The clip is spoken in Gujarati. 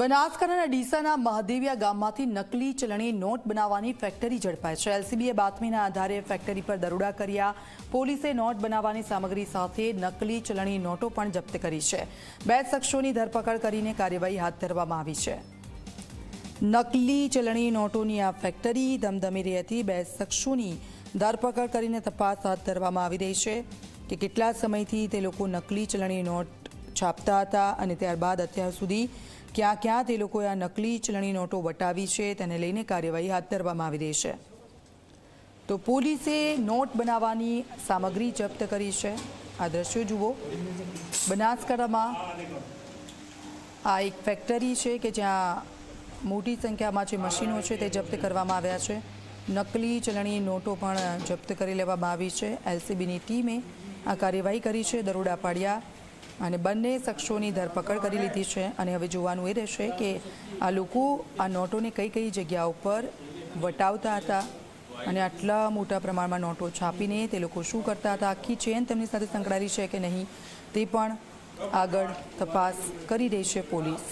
બનાસકાંઠાના ડીસાના મહાદેવિયા ગામમાંથી નકલી ચલણી નોટ બનાવવાની ફેક્ટરી ઝડપાઈ છે. એલસીબીએ બાતમીના આધારે ફેક્ટરી પર દરોડા કર્યા. પોલીસે નોટ બનાવવાની સામગ્રી સાથે નકલી ચલણી નોટો પણ જપ્ત કરી છે. બે શખ્સોની ધરપકડ કરીને કાર્યવાહી હાથ ધરવામાં આવી છે. નકલી ચલણી નોટોની આ ફેક્ટરી ધમધમી રહી હતી. બે શખ્સોની ધરપકડ કરીને તપાસ હાથ ધરવામાં આવી રહી છે કે કેટલા સમયથી તે લોકો નકલી ચલણી નોટ છાપતા હતા અને ત્યારબાદ અત્યાર સુધી ક્યાં ક્યાં તે લોકોએ આ નકલી ચલણી નોટો વટાવી છે તેને લઈને કાર્યવાહી હાથ ધરવામાં આવી રહી છે. તો પોલીસે નોટ બનાવવાની સામગ્રી જપ્ત કરી છે. આ દ્રશ્યો જુઓ. બનાસકાંઠામાં આ એક ફેક્ટરી છે કે જ્યાં મોટી સંખ્યામાં જે મશીનો છે તે જપ્ત કરવામાં આવ્યા છે. નકલી ચલણી નોટો પણ જપ્ત કરી લેવામાં આવી છે. એલસીબીની ટીમે આ કાર્યવાહી કરી છે. દરોડા પાડ્યા અને બંને શખ્સોની ધરપકડ કરી લીધી છે અને હવે જોવાનું એ રહેશે કે આ લોકો આ નોટોને કઈ કઈ જગ્યા ઉપર વટાવતા હતા અને આટલા મોટા પ્રમાણમાં નોટો છાપીને તે લોકો શું કરતા હતા? આખી ચેન તેમની સાથે સંકળાયેલી છે કે નહીં? તે પણ આગળ તપાસ કરી રહી છે પોલીસ.